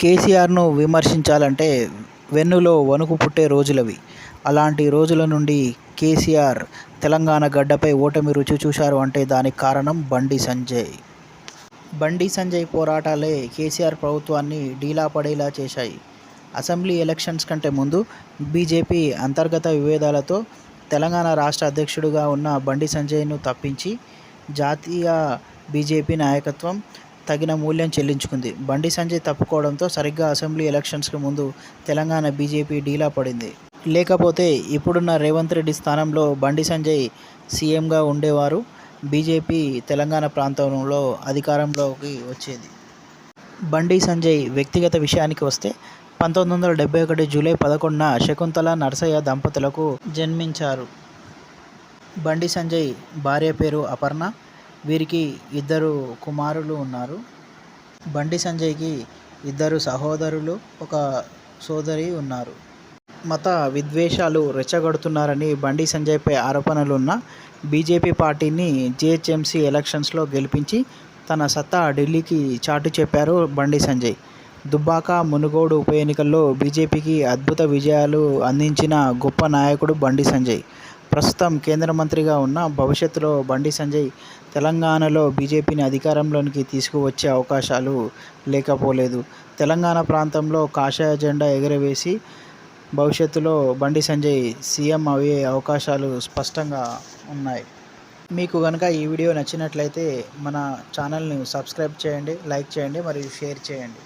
కేసీఆర్ను విమర్శించాలంటే వెన్నులో వణుకు పుట్టే రోజులవి. అలాంటి రోజుల నుండి కేసీఆర్ తెలంగాణ గడ్డపై ఓటమి రుచి చూశారు అంటే దానికి కారణం బండి సంజయ్. బండి సంజయ్ పోరాటాలే కేసీఆర్ ప్రభుత్వాన్ని డీలా పడేలా చేశాయి. అసెంబ్లీ ఎలక్షన్స్ కంటే ముందు బీజేపీ అంతర్గత విభేదాలతో తెలంగాణ రాష్ట్ర అధ్యక్షుడిగా ఉన్న బండి సంజయ్ను తప్పించి జాతీయ బీజేపీ నాయకత్వం తగిన మూల్యం చెల్లించుకుంది. బండి సంజయ్ తప్పుకోవడంతో సరిగ్గా అసెంబ్లీ ఎలక్షన్స్కి ముందు తెలంగాణ బీజేపీ డీలా పడింది. లేకపోతే ఇప్పుడున్న రేవంత్ రెడ్డి స్థానంలో బండి సంజయ్ సీఎంగా ఉండేవారు బీజేపీ తెలంగాణ ప్రాంతంలో అధికారంలోకి వచ్చేది. బండి సంజయ్ వ్యక్తిగత విషయానికి వస్తే పంతొమ్మిది వందల డెబ్బై ఒకటి జూలై పదకొండున శకుంతల నరసయ్య దంపతులకు జన్మించారు. బండి సంజయ్ భార్య పేరు అపర్ణ. వీరికి ఇద్దరు కుమారులు ఉన్నారు. బండి సంజయ్కి ఇద్దరు సహోదరులు ఒక సోదరి ఉన్నారు. మత విద్వేషాలు రెచ్చగొడుతున్నారని బండి సంజయ్పై ఆరోపణలున్న బీజేపీ పార్టీని జిహెచ్ఎంసీ ఎలక్షన్స్లో గెలిపించి తన సత్తా ఢిల్లీకి చాటు చెప్పారు బండి సంజయ్. దుబ్బాక మునుగోడు ఉప ఎన్నికల్లో బీజేపీకి అద్భుత విజయాలు అందించిన గొప్ప నాయకుడు బండి సంజయ్. ప్రస్తుతం కేంద్ర మంత్రిగా ఉన్న భవిష్యత్తులో బండి సంజయ్ తెలంగాణలో బీజేపీని అధికారంలోనికి తీసుకువచ్చే అవకాశాలు లేకపోలేదు. తెలంగాణ ప్రాంతంలో కాషాయ జెండా ఎగురవేసి భవిష్యత్తులో బండి సంజయ్ సీఎం అయ్యే అవకాశాలు స్పష్టంగా ఉన్నాయి. మీకు కనుక ఈ వీడియో నచ్చినట్లయితే మన ఛానల్ని సబ్స్క్రైబ్ చేయండి లైక్ చేయండి మరియు షేర్ చేయండి.